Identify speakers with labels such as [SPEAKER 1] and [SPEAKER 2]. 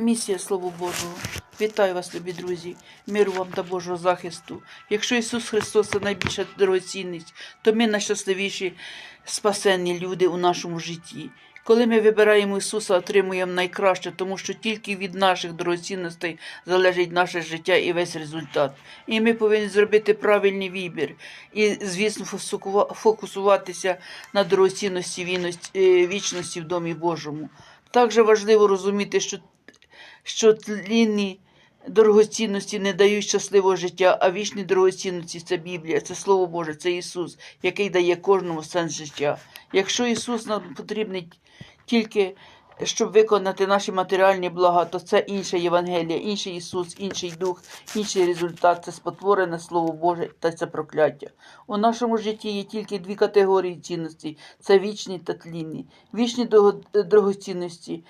[SPEAKER 1] Місія Слово Божого. Вітаю вас, любі друзі, миру вам та Божого захисту. Якщо Ісус Христос це найбільша дорогоцінність, то ми найщасливіші спасенні люди у нашому житті. Коли ми вибираємо Ісуса, отримуємо найкраще, тому що тільки від наших дорогоцінностей залежить наше життя і весь результат. І ми повинні зробити правильний вибір і, звісно, фокусуватися на дорогоцінності е, вічності в Домі Божому. Також важливо розуміти, що що тлінні дорогоцінності не дають щасливого життя, а вічні дорогоцінності це Біблія, це Слово Боже, це Ісус, який дає кожному сенс життя. Якщо Ісус нам потрібний тільки щоб виконати наші матеріальні блага, то це інше Євангелія, інший Ісус, інший Дух, інший результат це спотворене Слово Боже та це прокляття. У нашому житті є тільки дві категорії цінностей: це вічні та тлінні. Вічні дорогоцінності